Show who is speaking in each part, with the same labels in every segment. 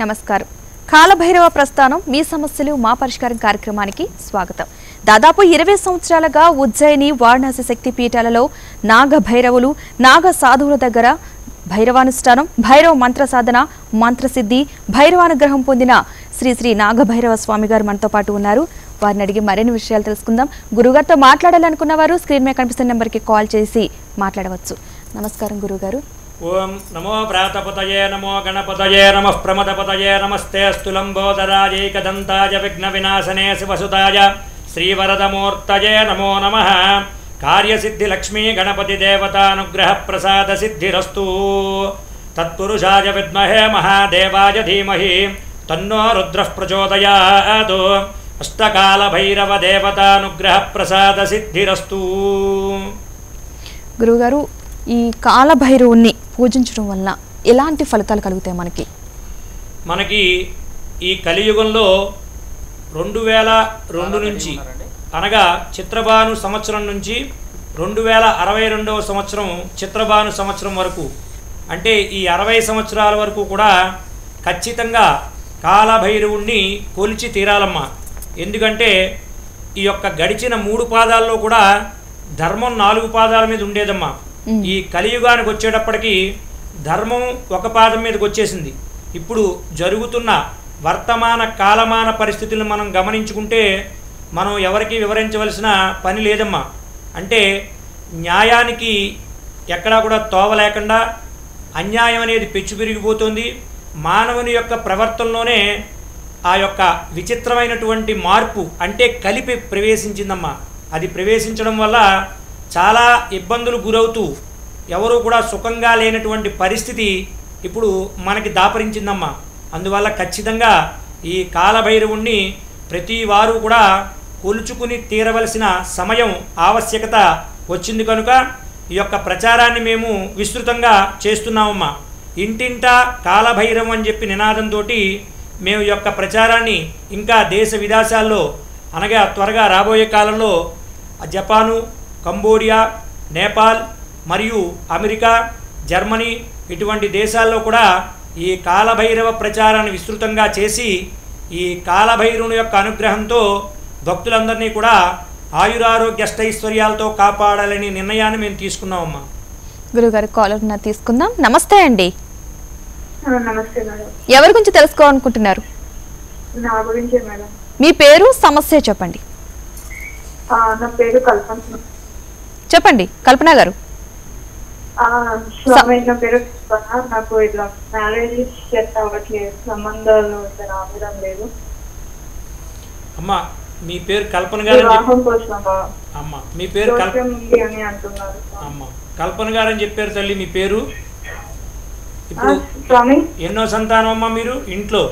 Speaker 1: నమస్కారం. కాలభైరవ ప్రస్థానం మీ సమస్యలు మా పరిష్కారం కార్యక్రమానికి స్వాగతం. దాదాపు ఇరవై సంవత్సరాలుగా ఉజ్జయిని వారణాసి శక్తి పీఠాలలో నాగ భైరవులు నాగ సాధువుల దగ్గర భైరవానుష్ఠానం భైరవ మంత్ర సాధన మంత్రసిద్ధి భైరవానుగ్రహం పొందిన శ్రీ శ్రీ నాగభైరవ స్వామి గారు మనతో పాటు ఉన్నారు. వారిని అడిగి మరిన్ని విషయాలు తెలుసుకుందాం. గురుగారితో మాట్లాడాలనుకున్న వారు స్క్రీన్ మీద కనిపిస్తున్న నెంబర్కి కాల్ చేసి మాట్లాడవచ్చు. నమస్కారం గురుగారు.
Speaker 2: ओं नमो भ्रातपत नमो गणपत नम प्रमदपत नमस्ते अस्तु विघ्न विनाशने शिवसुताय श्रीवरदमूर्त नमो नम। कार्य सिद्धिलक्ष्मी गणपतिदेवताग्रह प्रसाद सिद्धिस्तु तत्षा विमहे महादेवाय धीमहि। तन्नो रुद्रः प्रसाद सिद्धिस्तु
Speaker 1: गुरुगारु ఈ కాలభైరవుణ్ణి పూజించడం వల్ల ఎలాంటి ఫలితాలు కలుగుతాయి మనకి?
Speaker 2: మనకి ఈ కలియుగంలో రెండు వేల రెండు నుంచి అనగా చిత్రభాను సంవత్సరం నుంచి రెండు వేల అరవై రెండవ సంవత్సరం చిత్రభాను సంవత్సరం వరకు. అంటే ఈ అరవై సంవత్సరాల వరకు కూడా ఖచ్చితంగా కాలభైరవుణ్ణి కొలిచి తీరాలమ్మా. ఎందుకంటే ఈ యొక్క గడిచిన మూడు పాదాల్లో కూడా ధర్మం నాలుగు పాదాల మీద ఉండేదమ్మా. ఈ కలియుగానికి వచ్చేటప్పటికి ధర్మం ఒక పాదం మీదకి వచ్చేసింది. ఇప్పుడు జరుగుతున్న వర్తమాన కాలమాన పరిస్థితులను మనం గమనించుకుంటే మనం ఎవరికి వివరించవలసిన పని లేదమ్మా. అంటే న్యాయానికి ఎక్కడా కూడా తోవ లేకుండా అన్యాయం అనేది పెచ్చు పెరిగిపోతుంది. మానవుని యొక్క ప్రవర్తనలోనే ఆ యొక్క విచిత్రమైనటువంటి మార్పు అంటే కలిపి ప్రవేశించిందమ్మా. అది ప్రవేశించడం వల్ల చాలా ఇబ్బందులు గురవుతూ ఎవరు కూడా సుఖంగా లేనటువంటి పరిస్థితి ఇప్పుడు మనకి దాపరించిందమ్మా. అందువల్ల ఖచ్చితంగా ఈ కాలభైరవుణ్ణి ప్రతి వారు కూడా కొలుచుకుని తీరవలసిన సమయం ఆవశ్యకత వచ్చింది కనుక ఈ యొక్క ప్రచారాన్ని మేము విస్తృతంగా చేస్తున్నామమ్మా. ఇంటింటా కాలభైరవం అని చెప్పి నినాదంతో మేము ఈ యొక్క ప్రచారాన్ని ఇంకా దేశ విదేశాల్లో అనగా త్వరగా రాబోయే కాలంలో జపాను కంబోడియా నేపాల్ మరియు అమెరికా జర్మనీ ఇటువంటి దేశాల్లో కూడా ఈ కాలభైరవ ప్రచారాన్ని విస్తృతంగా చేసి ఈ కాలభైరవుని యొక్క అనుగ్రహంతో భక్తులందరినీ కూడా ఆయురారోగ్య అష్టైశ్వర్యాలతో కాపాడాలని నిర్ణయాన్ని మేము తీసుకున్నామమ్మా.
Speaker 1: గురుగారు కాలర్ నా తీసుకుందాం. నమస్తే అండి.
Speaker 3: ఆ, నమస్తే మేడం.
Speaker 1: ఎవరి గురించి తెలుసుకోవాలనుకుంటున్నారు?
Speaker 3: నా గురించే మేడం.
Speaker 1: మీ పేరు సమస్య చెప్పండి.
Speaker 3: నా పేరు కల్పన.
Speaker 1: చెప్పండి కల్పన గారు.
Speaker 3: ఆ, స్వామి నా పేరు కల్పన నాకు ఇట్లా మ్యారేజ్ సెట్ అవ్వట్లేదు. సంబంధాలు రావడం లేదు.
Speaker 2: అమ్మా మీ పేరు కల్పన గారు అమ్మ మీ పేరు కల్ప
Speaker 3: దోషం ఉంది అని అంటున్నారు.
Speaker 2: అమ్మ కల్పన గారు అని చెప్పారు తల్లి మీ పేరు? ఇప్పుడు
Speaker 3: స్వామి.
Speaker 2: ఎన్నో సంతానం అమ్మా మీరు? ఇంట్లో?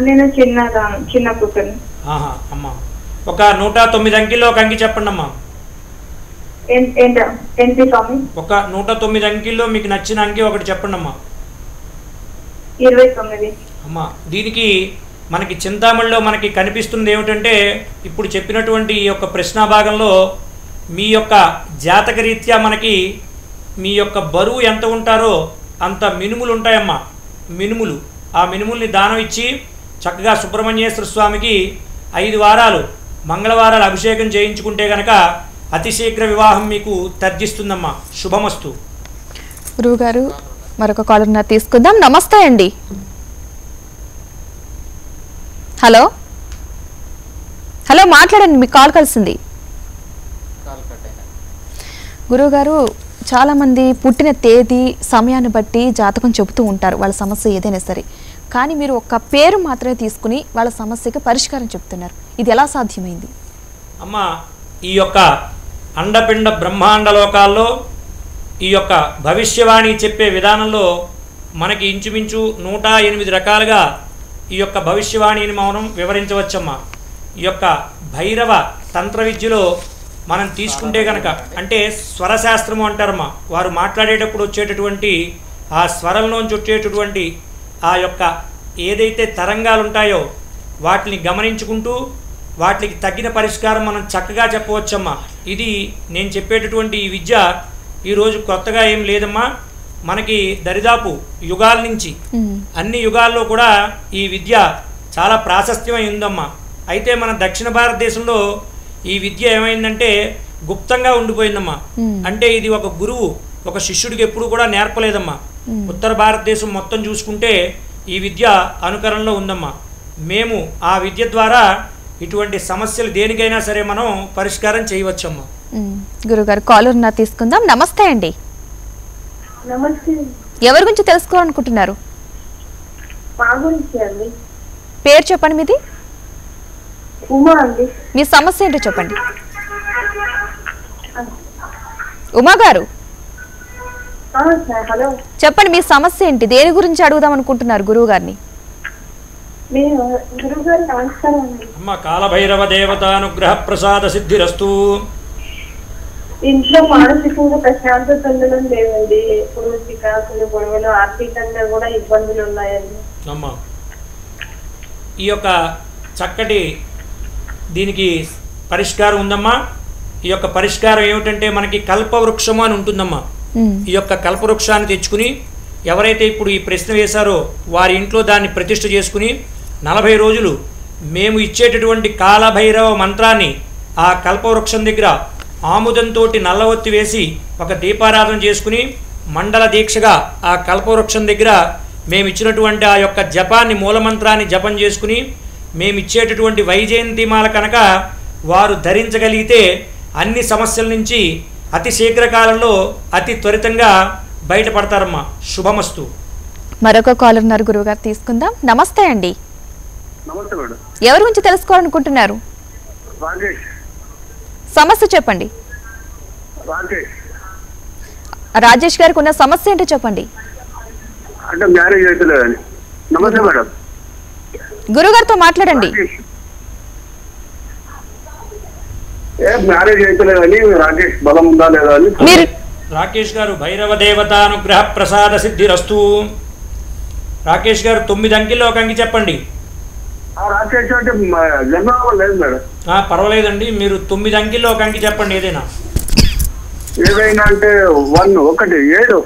Speaker 3: నేను చిన్నదాను చిన్న కూతురు
Speaker 2: అమ్మ. ఒక నూట తొమ్మిది అంకెల్లో ఒక అంకి చెప్పండి అమ్మా
Speaker 3: ఏంటి ఏంటి స్వామి?
Speaker 2: ఒక నూట తొమ్మిది అంకెల్లో మీకు నచ్చిన అంకి ఒకటి చెప్పండి అమ్మా
Speaker 3: ఇరవై తొమ్మిది.
Speaker 2: అమ్మా దీనికి మనకి చింతామణిలో మనకి కనిపిస్తుంది ఏమిటంటే ఇప్పుడు చెప్పినటువంటి ఈ యొక్క ప్రశ్న భాగంలో మీ యొక్క జాతక రీత్యా మనకి మీ యొక్క బరువు ఎంత ఉంటారో అంత మినుములు ఉంటాయమ్మా. మినుములు. ఆ మినుముల్ని దానం ఇచ్చి చక్కగా సుబ్రహ్మణ్యేశ్వర స్వామికి ఐదు వారాలు మంగళవారాలు అభిషేకం చేయించుకుంటే గనక అతి శీఘ్ర వివాహం మీకు తర్జిస్తుందమ్మా. శుభమస్తు.
Speaker 1: గురువుగారు మరొక కాలర్ తీసుకుందాం. నమస్తే అండి. హలో? హలో మాట్లాడండి మీకు కాల్ కలిసింది. గురువుగారు చాలామంది పుట్టిన తేదీ సమయాన్ని బట్టి జాతకం చెబుతూ ఉంటారు. వాళ్ళ సమస్య ఏదైనా సరే. కానీ మీరు ఒక్క పేరు మాత్రమే తీసుకుని వాళ్ళ సమస్యకి పరిష్కారం చెప్తున్నారు. ఇది ఎలా సాధ్యమైంది?
Speaker 2: అమ్మ ఈ యొక్క అండపిండ బ్రహ్మాండ లోకాల్లో ఈ యొక్క భవిష్యవాణి చెప్పే విధానంలో మనకి ఇంచుమించు నూట ఎనిమిది రకాలుగా ఈ యొక్క భవిష్యవాణిని మనం వివరించవచ్చమ్మా. ఈ యొక్క భైరవ తంత్ర విద్యలో మనం తీసుకుంటే కనుక అంటే స్వరశాస్త్రము అంటారమ్మా. వారు మాట్లాడేటప్పుడు వచ్చేటటువంటి ఆ స్వరంలోంచి వచ్చేటటువంటి ఆ యొక్క ఏదైతే తరంగాలు ఉంటాయో వాటిని గమనించుకుంటూ వాటికి తగిన పరిష్కారం మనం చక్కగా చెప్పవచ్చమ్మా. ఇది నేను చెప్పేటటువంటి ఈ విద్య ఈరోజు కొత్తగా ఏం లేదమ్మా. మనకి దరిదాపు యుగాల నుంచి అన్ని యుగాల్లో కూడా ఈ విద్య చాలా ప్రాశస్త్యమై ఉందమ్మా. అయితే మన దక్షిణ భారతదేశంలో ఈ విద్య ఏమైందంటే గుప్తంగా ఉండిపోయిందమ్మా. అంటే ఇది ఒక గురువు ఒక శిష్యుడికి ఎప్పుడు కూడా నేర్పలేదమ్మా. ఉత్తర భారతదేశం మొత్తం చూసుకుంటే ఈ విద్య అనుకరణలో ఉందమ్మా. మేము ఆ విద్య ద్వారా ఇటువంటి సమస్యలు దేనికైనా సరే మనం పరిష్కారం చేయవచ్చమ్మా.
Speaker 1: గురుగారు కాలర్ నా తీసుకుందాం. నమస్తే అండి.
Speaker 3: నమస్తే.
Speaker 1: ఎవరి గురించి తెలుసుకోవాలనుకుంటున్నారు? పేరు చెప్పండి మీది?
Speaker 3: ఉమా అండి.
Speaker 1: మీ సమస్య ఏంటో చెప్పండి. ఉమా గారు?
Speaker 3: ఆ, సార్ హలో.
Speaker 1: చెప్పండి మీ సమస్య ఏంటి? దేని గురించి అడుగుదాం అనుకుంటున్నారు గురువు గారిని
Speaker 3: మీరు గురుగారు నమస్కారం అండి
Speaker 2: అమ్మ కాలభైరవ దేవతానుగ్రహ ప్రసాద సిద్ధిరస్తు
Speaker 3: ఇంట్లో మానసికంగా ప్రశాంతత ఉండడం లేదండి. ఎప్పుడు చికాకులు గొడవలు ఆర్థికంగా కూడా ఇబ్బందులు ఉన్నాయండి.
Speaker 2: అమ్మ ఈ యొక్క చక్కటి దీనికి పరిష్కారం ఉందమ్మా. ఈ యొక్క పరిష్కారం ఏమిటంటే మనకి కల్పవృక్షము అని ఉంటుందమ్మా. ఈ యొక్క కల్పవృక్షాన్ని తెచ్చుకుని ఎవరైతే ఇప్పుడు ఈ ప్రశ్న వేశారో వారి ఇంట్లో దాన్ని ప్రతిష్ఠ చేసుకుని నలభై రోజులు మేము ఇచ్చేటటువంటి కాలభైరవ మంత్రాన్ని ఆ కల్పవృక్షం దగ్గర ఆముదంతో నల్లవత్తి వేసి ఒక దీపారాధన చేసుకుని మండల దీక్షగా ఆ కల్పవృక్షం దగ్గర మేము ఇచ్చినటువంటి ఆ యొక్క జపాన్ని మూలమంత్రాన్ని జపం చేసుకుని మేము ఇచ్చేటటువంటి వైజయంతిమాల కనుక వారు ధరించగలిగితే అన్ని సమస్యల నుంచి అతి శీఘ్రకాలంలో అతి త్వరితంగా బయటపడతారమ్మా. శుభమస్తు.
Speaker 1: మరొక కాలర్నర్ గురువు గారు తీసుకుందాం. నమస్తే అండి.
Speaker 4: నమస్తే మేడం.
Speaker 1: ఎవరి గురించి తెలుసుకోవాలనుకుంటున్నారు?
Speaker 4: రాకేష్
Speaker 1: సమస్య చెప్పండి.
Speaker 4: రాకేష్
Speaker 1: రాజేష్ గారికి ఉన్న సమస్య ఏంటో చెప్పండి.
Speaker 4: అంటే మ్యారేజ్ అవుతలేదని నమస్తే మేడం.
Speaker 1: గురుగారితో మాట్లాడండి.
Speaker 4: రాకేష్ ఏ మ్యారేజ్ అవుతలేదని రాకేష్ బలం ఉందా లేదా అని
Speaker 1: మీరు
Speaker 2: రాకేష్ గారు భైరవ దేవతానుగ్రహ ప్రసాద సిద్ధిరస్తు. రాకేష్ గారు తొమ్మిది అంకెల్లో ఒక అంకి చెప్పండి. పర్వాలేదండి మీరు తొమ్మిది అంకెల్లో ఒక అంకి చెప్పండి ఏదైనా.
Speaker 4: ఏదైనా అంటే వన్ ఒకటి ఏడు.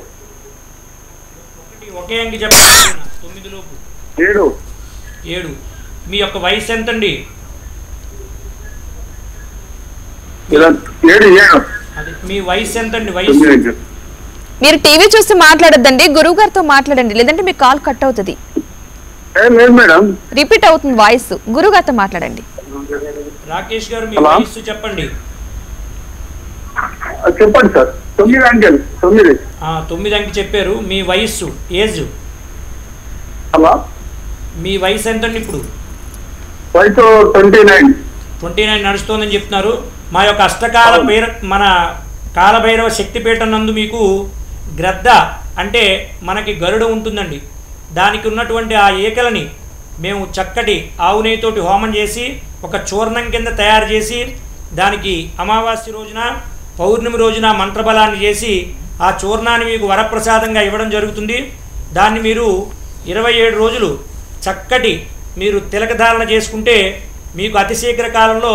Speaker 2: ఒకటి ఒకే అంకి చెప్పండి ఏదైనా. తొమ్మిది లోపు.
Speaker 4: ఏడు.
Speaker 2: ఏడు. మీ యొక్క వయసు
Speaker 4: ఏడు ఏడు.
Speaker 2: అది మీ వయసు ఎంతండి? వయసు?
Speaker 4: తొమ్మిది ఇంచు.
Speaker 1: మీరు టీవీ చూసి మాట్లాడొద్దండి గురువు గారితో మాట్లాడండి లేదంటే మీ కాల్ కట్ అవుతుంది. రిపీట్ అవుతుంది వాయిస్. గురువు గారితో మాట్లాడండి.
Speaker 2: రాకేష్ గారు మీ
Speaker 4: హలో?
Speaker 2: వయస్సు చెప్పండి.
Speaker 4: చెప్పండి సార్. తొమ్మిది అంకెల్ తొమ్మిది.
Speaker 2: ఆ, తొమ్మిది అంకి చెప్పారు. మీ వయస్సు ఏజ్? మీ వయసు ఎంతండి ఇప్పుడు?
Speaker 4: వయసు ట్వంటీ నైన్.
Speaker 2: ట్వంటీ నైన్ నడుస్తోందని చెప్తున్నారు. మా యొక్క అష్టకాల. పేర మన కాలభైరవ శక్తిపీఠం నందు మీకు గ్రద్ద అంటే మనకి గరుడ ఉంటుందండి. దానికి ఉన్నటువంటి ఆ ఏకలని మేము చక్కటి ఆవు నెయ్యితోటి హోమం చేసి ఒక చూర్ణం కింద తయారు చేసి దానికి అమావాస్య రోజున పౌర్ణమి రోజున మంత్రబలాన్ని చేసి ఆ చూర్ణాన్ని మీకు వరప్రసాదంగా ఇవ్వడం జరుగుతుంది. దాన్ని మీరు ఇరవై ఏడు రోజులు చక్కటి మీరు తిలకధారణ చేసుకుంటే మీకు అతి శీఘ్ర కాలంలో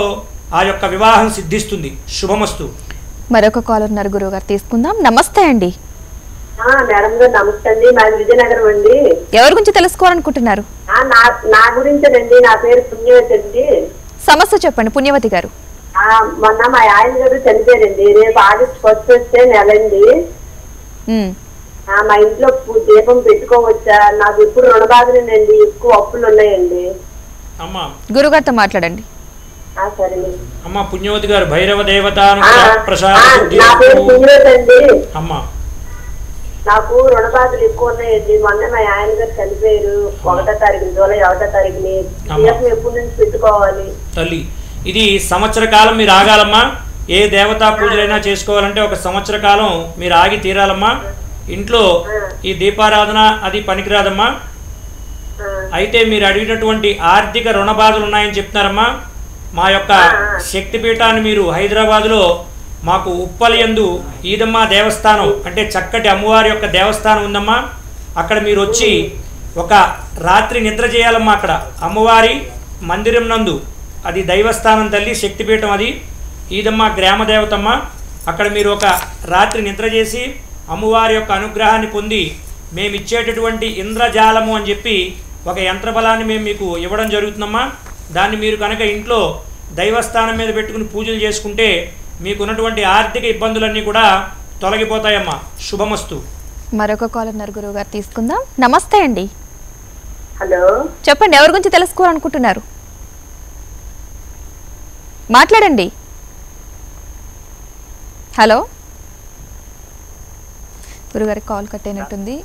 Speaker 2: ఆ యొక్క వివాహం సిద్ధిస్తుంది. శుభమస్తు.
Speaker 1: మరొక కాలర్ గురువు గారు తీసుకుందాం. నమస్తే అండి.
Speaker 3: మేడం గారు నమస్తే అండి. మాది విజయనగరం అండి.
Speaker 1: ఎవరి గురించి తెలుసుకోవాలనుకుంటున్నారు?
Speaker 3: ఆ, నా గురించేనండి. నా పేరు పుణ్యవతి అండి.
Speaker 1: సమస్య చెప్పండి పుణ్యవతి గారు.
Speaker 3: ఆ, మొన్న మా ఆయన గారు చనిపోయారండి. రేపు ఆగస్ట్ ఫస్ట్ వస్తే నెలండి. మా ఇంట్లో దీపం పెట్టుకోవచ్చా? నాకు ఇప్పుడు రుణబాధలేనండి ఎక్కువ అప్పులు ఉన్నాయండి.
Speaker 2: అమ్మ.
Speaker 1: గురుగారితో మాట్లాడండి.
Speaker 3: ఆ, సరే
Speaker 2: అమ్మ పుణ్యవతి గారు భైరవ దేవతానుగ్రహ ప్రసాద
Speaker 3: ఆ, నా పేరు
Speaker 2: సిద్ధిరస్తు.
Speaker 3: పుణ్యవతి అండి.
Speaker 2: అమ్మ.
Speaker 3: నాకు రుణబాధలు ఎక్కువ ఉన్నాయండి మొన్న మా ఆయన గారు చనిపోయారు. ఒకటో తారీఖు జూలై ఒకటో తారీఖుని ఎప్పటి నుంచి పెట్టుకోవాలి?
Speaker 2: తల్లి ఇది సంవత్సర కాలం మీరు ఆగాలమ్మా. ఏ దేవతా పూజలైనా చేసుకోవాలంటే ఒక సంవత్సర కాలం మీరు ఆగి తీరాలమ్మా. ఇంట్లో ఈ దీపారాధన అది పనికిరాదమ్మా. అయితే మీరు అడిగినటువంటి ఆర్థిక రుణ బాధలు ఉన్నాయని చెప్తున్నారమ్మా. మా యొక్క శక్తిపీఠాన్ని మీరు హైదరాబాదులో మాకు ఉప్పలయందు ఈదమ్మ దేవస్థానం అంటే చక్కటి అమ్మవారి యొక్క దేవస్థానం ఉందమ్మా. అక్కడ మీరు వచ్చి ఒక రాత్రి నిద్ర చేయాలమ్మా అక్కడ. అమ్మవారి మందిరం నందు. అది దైవస్థానం తల్లి శక్తిపీఠం అది. ఈదమ్మ గ్రామ దేవతమ్మ. అక్కడ మీరు ఒక రాత్రి నిద్ర చేసి అమ్మవారి యొక్క అనుగ్రహాన్ని పొంది మేము ఇచ్చేటటువంటి ఇంద్రజాలము అని చెప్పి ఒక యంత్రబలాన్ని మేము మీకు ఇవ్వడం జరుగుతుందమ్మా. దాన్ని మీరు కనుక ఇంట్లో దైవస్థానం మీద పెట్టుకుని పూజలు చేసుకుంటే మీకున్నటువంటి ఆర్థిక ఇబ్బందులన్నీ కూడా తొలగిపోతాయమ్మా. శుభమస్తు.
Speaker 1: మరొక కాల్ ఉన్నారు గురువు గారు తీసుకుందాం. నమస్తే అండి.
Speaker 3: హలో.
Speaker 1: చెప్పండి ఎవరి గురించి తెలుసుకోవాలనుకుంటున్నారు? మాట్లాడండి. హలో. గురుగారి కాల్ కట్ అయినట్టుంది.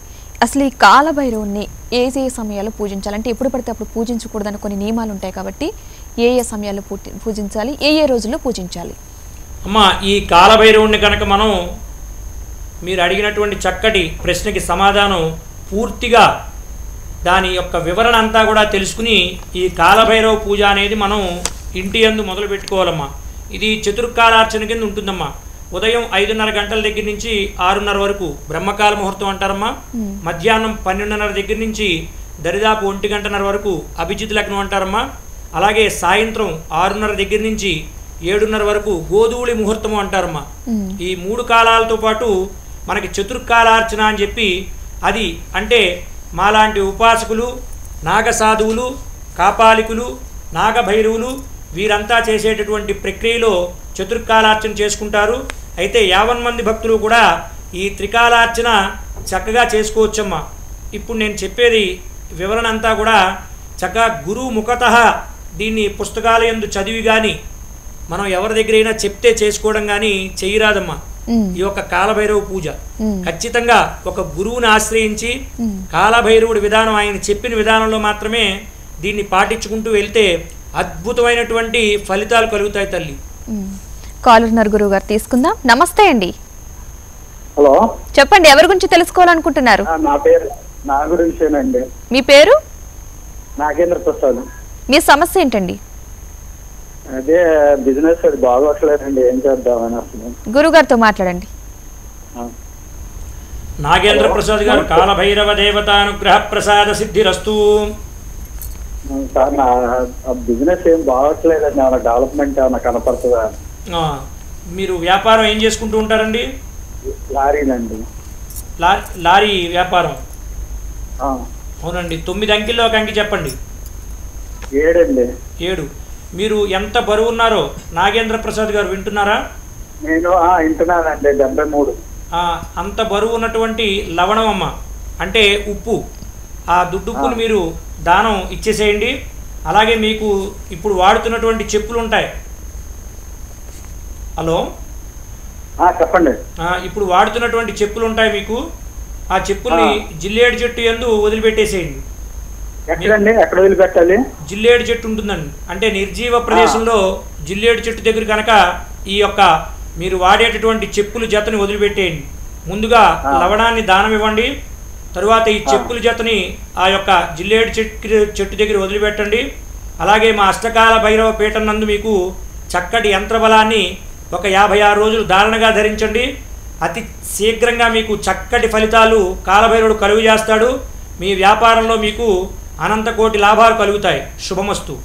Speaker 1: అసలు ఈ కాలభైరవుణ్ణి ఏ ఏ సమయాల్లో పూజించాలంటే ఎప్పుడు పడితే అప్పుడు పూజించకూడదని కొన్ని నియమాలు ఉంటాయి కాబట్టి ఏ ఏ సమయాల్లో పూజించాలి ఏ ఏ రోజుల్లో పూజించాలి?
Speaker 2: అమ్మ ఈ కాలభైరవుణ్ణి కనుక మనం మీరు అడిగినటువంటి చక్కటి ప్రశ్నకి సమాధానం పూర్తిగా దాని యొక్క వివరణ అంతా కూడా తెలుసుకుని ఈ కాలభైరవ పూజ అనేది మనం ఇంటి యందు మొదలు పెట్టుకోవాలమ్మా. ఇది చతుర్కాలార్చన కింద ఉంటుందమ్మా. ఉదయం ఐదున్నర గంటల దగ్గర నుంచి ఆరున్నర వరకు బ్రహ్మకాల ముహూర్తం అంటారమ్మా. మధ్యాహ్నం పన్నెండున్నర దగ్గర నుంచి దరిదాపు ఒంటి గంటన్నర వరకు అభిజిత్ లగ్నం అంటారమ్మా. అలాగే సాయంత్రం ఆరున్నర దగ్గర నుంచి ఏడున్నర వరకు గోధూళి ముహూర్తము అంటారమ్మా. ఈ మూడు కాలాలతో పాటు మనకి చతుర్కాలార్చన అని చెప్పి అది అంటే మాలాంటి ఉపాసకులు నాగసాధువులు కాపాలికులు నాగభైరవులు వీరంతా చేసేటటువంటి ప్రక్రియలో చతుర్కాలార్చన చేసుకుంటారు. అయితే యావన్ మంది భక్తులు కూడా ఈ త్రికాలార్చన చక్కగా చేసుకోవచ్చమ్మా. ఇప్పుడు నేను చెప్పేది వివరణ అంతా కూడా చక్కగా గురువు ముఖత దీన్ని పుస్తకాల యందు చదివి కానీ మనం ఎవరి దగ్గరైనా చెప్తే చేసుకోవడం కానీ చెయ్యరాదమ్మా
Speaker 1: మ్మ్.
Speaker 2: ఈ యొక్క కాలభైరవ పూజ. ఖచ్చితంగా ఒక గురువుని ఆశ్రయించి కాలభైరవుడి విధానం ఆయన చెప్పిన విధానంలో మాత్రమే దీన్ని పాటించుకుంటూ వెళ్తే అద్భుతమైనటువంటి ఫలితాలు కలుగుతాయి తల్లి.
Speaker 1: మ్మ్. కాల్ ఉన్నారు గురువు గారు తీసుకుందాం. నమస్తే అండి.
Speaker 5: హలో.
Speaker 1: చెప్పండి ఎవరి గురించి తెలుసుకోవాలనుకుంటున్నారు?
Speaker 5: నా పేరు నా గురించేనండి
Speaker 1: మీ పేరు?
Speaker 5: నాగేంద్ర ప్రసాద్.
Speaker 1: మీ సమస్య ఏంటండి?
Speaker 5: అదే బిజినెస్ అది బాగోట్లేదండి ఏం చేద్దామని అసలు.
Speaker 1: గురుగారితో మాట్లాడండి.
Speaker 2: నాగేంద్ర ప్రసాద్ గారు కాలభైరవ దేవతానుగ్రహ ప్రసాద సిద్ధిరస్తు.
Speaker 5: సార్ నా బిజినెస్ ఏం బాగోట్లేదండి ఏమైనా డెవలప్మెంట్ ఏమైనా కనపడుతుందా?
Speaker 2: మీరు వ్యాపారం ఏం చేసుకుంటూ ఉంటారండి?
Speaker 5: లారీలండి.
Speaker 2: లారీ లారీ వ్యాపారం? అవునండి. తొమ్మిది అంకెల్లో ఒక అంకి చెప్పండి.
Speaker 5: ఏడండి.
Speaker 2: ఏడు. మీరు ఎంత బరువు ఉన్నారో నాగేంద్ర ప్రసాద్ గారు వింటున్నారా?
Speaker 5: నేను వింటున్నానండి డెబ్బై మూడు.
Speaker 2: అంత బరువు ఉన్నటువంటి లవణం అమ్మ అంటే ఉప్పు. ఆ దుడ్డుప్పుని మీరు దానం ఇచ్చేసేయండి. అలాగే మీకు ఇప్పుడు వాడుతున్నటువంటి చెప్పులు ఉంటాయి. హలో?
Speaker 5: చెప్పండి.
Speaker 2: ఇప్పుడు వాడుతున్నటువంటి చెప్పులు ఉంటాయి మీకు. ఆ చెప్పుల్ని జిల్లేడు చెట్టు ఎందు వదిలిపెట్టేసేయండి.
Speaker 5: ఎక్కడండి? ఎక్కడ వదిలిపెట్టాలి?
Speaker 2: జిల్లేడు చెట్టు ఉంటుందండి. అంటే నిర్జీవ ప్రదేశంలో జిల్లేడు చెట్టు దగ్గర కనుక ఈ యొక్క మీరు వాడేటటువంటి చెప్పులు జతని వదిలిపెట్టేయండి. ముందుగా లవణాన్ని దానం ఇవ్వండి. తరువాత ఈ చెప్పుల జతని ఆ యొక్క జిల్లేడు చెట్టు చెట్టు దగ్గర వదిలిపెట్టండి. అలాగే మా అష్టకాల భైరవ పీఠం నందు మీకు చక్కటి యంత్రబలాన్ని ఒక యాభై ఆరు రోజులు ధారణగా ధరించండి. అతి శీఘ్రంగా మీకు చక్కటి ఫలితాలు కాలభైరవుడు కలుగు చేస్తాడు. మీ వ్యాపారంలో మీకు అనంత కోటి లాభాలు కలుగుతాయి. శుభమస్తు.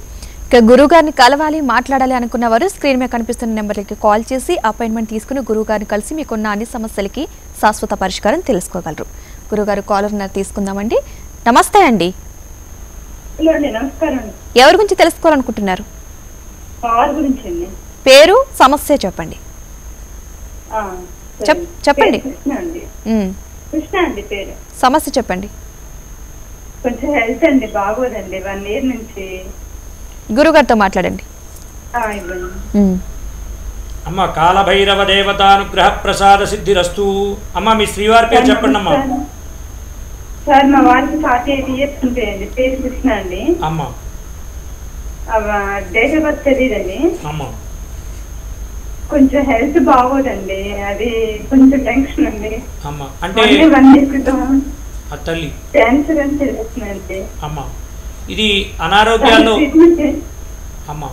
Speaker 1: ఇక గురువు గారిని కలవాలి మాట్లాడాలి అనుకున్న వారు స్క్రీన్ మీద కనిపిస్తున్న నెంబర్లకి కాల్ చేసి అపాయింట్మెంట్ తీసుకుని గురువు గారిని కలిసి మీకున్న అన్ని సమస్యలకి శాశ్వత పరిష్కారం తెలుసుకోగలరు. గురుగారు కాలర్ తీసుకుందామండి. నమస్తే అండి. ఎవరి గురించి తెలుసుకోవాలనుకుంటున్నారు?
Speaker 3: కార్ గురించి అండి.
Speaker 1: పేరు సమస్య చెప్పండి. చెప్పండి. సమస్య చెప్పండి.
Speaker 3: కొంచెం హెల్త్ అండి బాగోదండి. వన్ ఇయర్ నుంచి
Speaker 1: గురుగారితో మాట్లాడండి.
Speaker 2: అమ్మ కాలభైరవ దేవతానుగ్రహ ప్రసాద సిద్ధిరస్తు. అమ్మ మీ శ్రీవారి పేరు చెప్పండి అమ్మా.
Speaker 3: సార్ మా వారికి ఫార్టీ ఎయిట్ ఇయర్స్ ఉంటాయండి. పేరు కృష్ణ అండి.
Speaker 2: అమ్మ.
Speaker 3: డేట్ ఆఫ్ బర్త్ తెలియదండి.
Speaker 2: అమ్మ.
Speaker 3: కొంచెం హెల్త్ బాగోదండి. అది కొంచెం టెన్షన్ అండి
Speaker 2: అమ్మ అంటే ఆ తల్లి అమ్మ. ఇది అనారోగ్యాల్లో అమ్మ.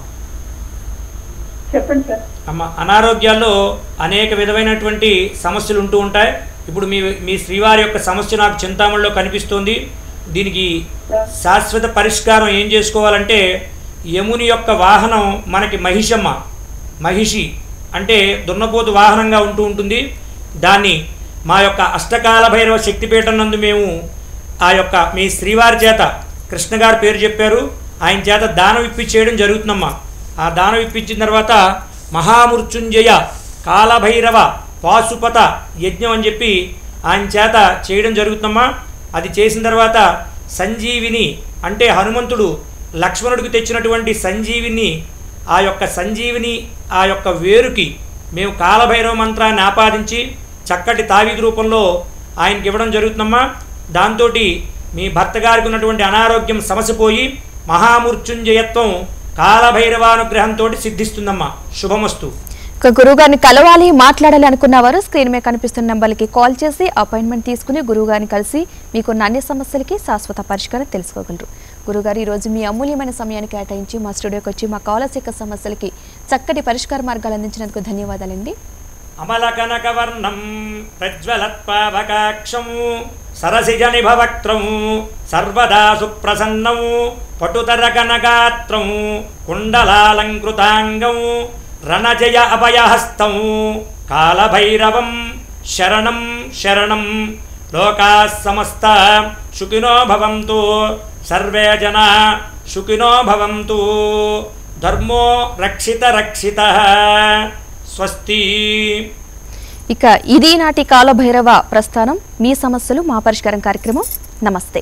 Speaker 3: చెప్పండి సార్.
Speaker 2: అమ్మ అనారోగ్యాల్లో అనేక విధమైనటువంటి సమస్యలు ఉంటూ ఉంటాయి. ఇప్పుడు మీ మీ శ్రీవారి యొక్క సమస్య నాకు చింతామణిలో కనిపిస్తోంది. దీనికి శాశ్వత పరిష్కారం ఏం చేసుకోవాలంటే యముని యొక్క వాహనం మనకి మహిషమ్మ మహిషి అంటే దున్నపోతు వాహనంగా ఉంటూ ఉంటుంది. దాన్ని మా యొక్క అష్టకాల భైరవ శక్తిపీఠం నందు మేము ఆ యొక్క మీ శ్రీవారి చేత కృష్ణ గారు పేరు చెప్పారు. ఆయన చేత దానం ఇప్పించేయడం జరుగుతుందమ్మా. ఆ దానం ఇప్పించిన తర్వాత మహామృత్యుంజయ కాలభైరవ పాశుపత యజ్ఞం అని చెప్పి ఆయన చేత చేయడం జరుగుతుందమ్మా. అది చేసిన తర్వాత సంజీవిని అంటే హనుమంతుడు లక్ష్మణుడికి తెచ్చినటువంటి సంజీవిని ఆ యొక్క సంజీవిని ఆ యొక్క వేరుకి మేము కాలభైరవ మంత్రాన్ని ఆపాదించి చక్కటి తావీదు రూపంలో ఆయనకి ఇవ్వడం జరుగుతుందమ్మా. దాంతో మీ భర్త గారికి ఉన్నటువంటి అనారోగ్యం సమసిపోయి మహామృత్యుంజయత్వం కాలభైరవానుగ్రహంతో సిద్ధిస్తుందమ్మా. శుభమస్తు.
Speaker 1: ఇక గురువుగారిని కలవాలి మాట్లాడాలి అనుకున్న వారు స్క్రీన్ మీద కనిపిస్తున్న నెంబర్కి కాల్ చేసి అపాయింట్మెంట్ తీసుకుని గురువుగారిని కలిసి మీకున్న అన్ని సమస్యలకి శాశ్వత పరిష్కారం తెలుసుకోగలరు. గురుగారు ఈరోజు మీ అమూల్యమైన సమయాన్ని కేటాయించి మా స్టూడియోకి వచ్చి మా కాలర్స్ యొక్క సమస్యలకి చక్కటి పరిష్కార మార్గాలు అందించినందుకు ధన్యవాదాలండి.
Speaker 2: అమలకనకవర్ణం ప్రజ్వలత్పావకాక్షం సరసిజనిభవక్త్రం సర్వదా సుప్రసన్నం పటుతరకనగాత్రం కుండలాలంకృతాంగం రణజయ అభయహస్తం కాలభైరవం శరణం శరణం లోకా సమస్త సుఖినో భవంతు సర్వే జనా సుఖినో భవంతు ధర్మో రక్షిత రక్షిత స్వస్తి.
Speaker 1: ఇక ఇది నాటి కాలభైరవ ప్రస్థానం. మీ సమస్యలు మా పరిష్కారం కార్యక్రమం. నమస్తే.